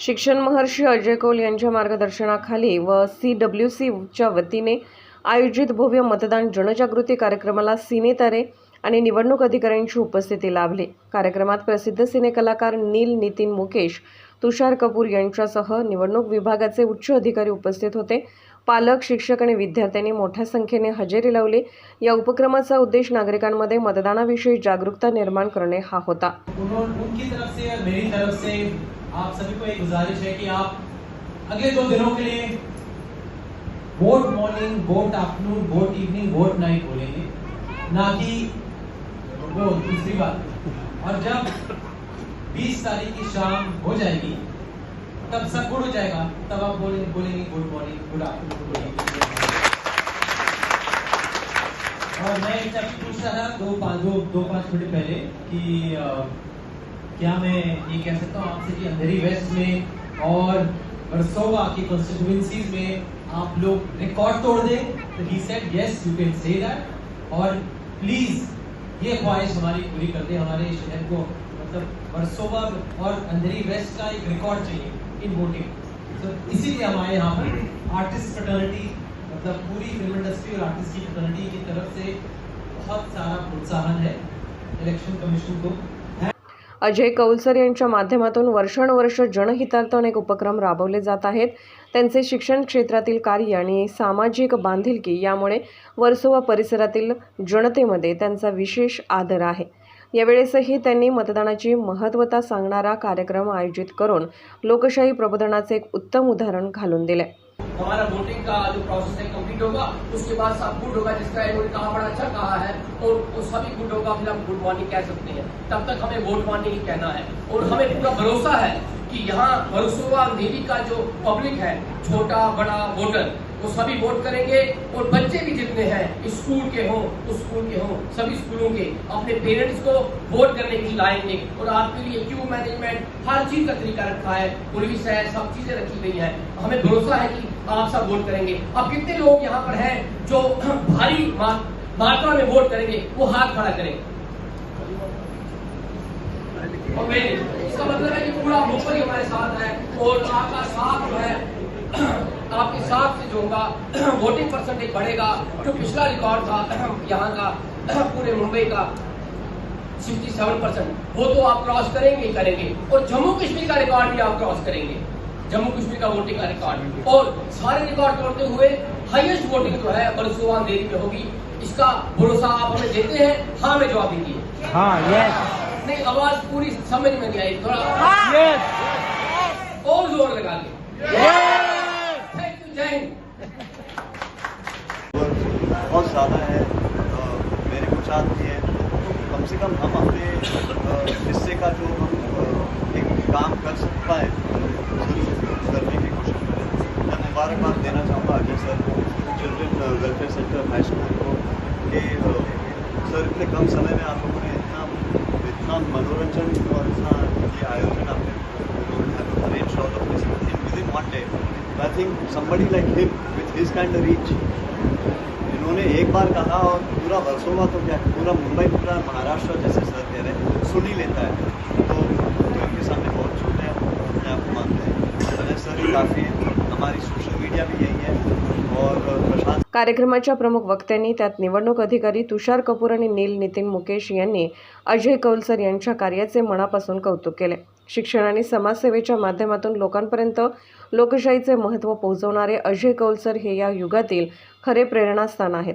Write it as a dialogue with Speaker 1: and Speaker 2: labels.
Speaker 1: शिक्षण महर्षी अजय कौल यांच्या मार्गदर्शनाखाली व सी डब्ल्यू सीच्या वतीने आयोजित भव्य मतदान जनजागृती कार्यक्रमाला सिनेतारे आणि निवडणूक अधिकाऱ्यांची उपस्थिती लाभली. कार्यक्रमात प्रसिद्ध सिनेकलाकार नील नितीन मुकेश तुषार कपूर यांच्यासह निवडणूक विभागाचे उच्च अधिकारी उपस्थित होते. पालक शिक्षक आणि विद्यार्थ्यांनी मोठ्या संख्येने हजेरी लावली. या उपक्रमाचा उद्देश नागरिकांमध्ये मतदानाविषयी जागरूकता निर्माण करणे हा होता.
Speaker 2: आप सभी को एक गुजारिश है कि आप अगले दो दिनों के लिए vote morning vote afternoon vote evening vote night बोलेंगे। ना कि वो दूसरी बात। और जब 20 तारीख की शाम हो जाएगी, तब सब गुड हो जाएगा। तब आप बोलेंगे बोलेंगे good morning good afternoon evening और मैं चीज़ पूछ रहा था, दो पाँच, दो दो पाँच मिनट पहले कि क्या मैं ये कह सकता हूँ आपसे कि अंधेरी वेस्ट में और वर्सोवा की कॉन्स्टिट्यूएंसीज में आप लोग रिकॉर्ड तोड़ दें। तो he said yes you can say that और प्लीज़ ये ख्वाहिश हमारी पूरी कर दें। हमारे शहर को मतलब वर्सोवा और अंधेरी वेस्ट का एक रिकॉर्ड चाहिए इन वोटिंग तो इसीलिए हमारे यहाँ पर। आर्टिस्ट फ्रेटर्निटी मतलब पूरी फ़िल्म इंडस्ट्री और आर्टिस्ट की फ्रेटर्निटी की तरफ़ से बहुत सारा प्रोत्साहन है इलेक्शन कमीशन को।
Speaker 1: अजय कौलसर यांच्या माध्यमातून वर्षानुवर्ष जनहितार्थ अनेक उपक्रम राबवले जात आहेत. त्यांचे शिक्षण क्षेत्रातील कार्य आणि सामाजिक बांधिलकी यामुळे वर्सोवा परिसरातील जनतेमध्ये त्यांचा विशेष आदर आहे. यावेळेसही त्यांनी मतदानाची महत्त्वता सांगणारा कार्यक्रम आयोजित करून लोकशाही प्रबोधनाचे एक उत्तम उदाहरण घालून दिले.
Speaker 3: हमारा वोटिंग का जो प्रोसेस है कंप्लीट होगा, उसके बाद सब गुड होगा, जिसका कहा बड़ा अच्छा कहा है और वो सभी गुड होगा फिर हम गुड मॉर्निंग कह सकते हैं। तब तक हमें वोट मॉर्निंग ही कहना है। और हमें पूरा भरोसा है कि यहाँ वर्सोवा नेवी का जो पब्लिक है, छोटा, बड़ा वोटर वो सभी वोट करेंगे, और बच्चे भी जितने हैं स्कूल के हों, उस स्कूल के हों, सभी स्कूलों के, अपने पेरेंट्स को वोट करने की लाएँगे और आपके लिए क्यू मैनेजमेंट हर चीज़ का तरीका रखा है पुलिस है, सब चीज़ें रखी गई है। हमें भरोसा है कि आप सब वोट करेंगे। अब कितने लोग यहाँ पर हैं जो भारी मात्रा में वोट करेंगे, वो हाथ खड़ा करें। इसका मतलब है कि पूरा मुंबई हमारे साथ है और आपका साथ जो है, आपके साथ से जो होगा वोटिंग परसेंटेज बढ़ेगा, जो पिछला रिकॉर्ड था, यहाँ का, पूरे मुंबई का 67 परसेंट वो तो आप क्रॉस करेंगे ही करेंगे और जम्मू कश्मीर का रिकॉर्ड भी आप क्रॉस करेंगे। जम्मू कश्मीर का वोटिंग का रिकॉर्ड और सारे रिकॉर्ड तोड़ते हुए हाईएस्ट वोटिंग जो है बरसुआ देवी में होगी। इसका भरोसा आप हमें देते हैं। हाँ में जवाब दीजिए
Speaker 4: हाँ। यस
Speaker 3: नहीं आवाज़ पूरी समझ में नहीं आई थोड़ा
Speaker 4: यस
Speaker 3: और ज़ोर लगा के थैंक यू जय
Speaker 5: बहुत ज़्यादा है। मेरे कुछ आदमी है। कम से कम हम अपने हिस्से का जो हम एक काम कर सक पाए ज़रूर करने की कोशिश करें मैं मुबारकबाद देना चाहूँगा अजय सर को children welfare centre high school को कि सर इतने कम समय में आप लोगों ने इतना इतना मनोरंजन और इतना ये आयोजन आपने arrange all of this in with in one day I think like him with his kind of reach इन्होंने एक बार कहा और पूरा वर्षोवा तो क्या पूरा मुंबई पूरा महाराष्ट्र जैसे सर कह रहे हैं सुन ही लेता है। तो, तो सामने बहुत छोटे हैं अपने आप को मानते हैं। अजय सर काफ़ी हमारी सोशल मीडिया भी यही है और
Speaker 1: कार्यक्रमाच्या प्रमुख वक्त्यांनी त्यात निवडणूक अधिकारी तुषार कपूर आणि नील नितीन मुकेश यांनी अजय कौलसर यांच्या कार्याचे मनापासून कौतुक केले. शिक्षण आणि समाजसेवेच्या माध्यमातून लोकांपर्यंत लोकशाहीचे महत्त्व पोहोचवणारे अजय कौलसर हे या युगातील खरे प्रेरणास्थान आहेत.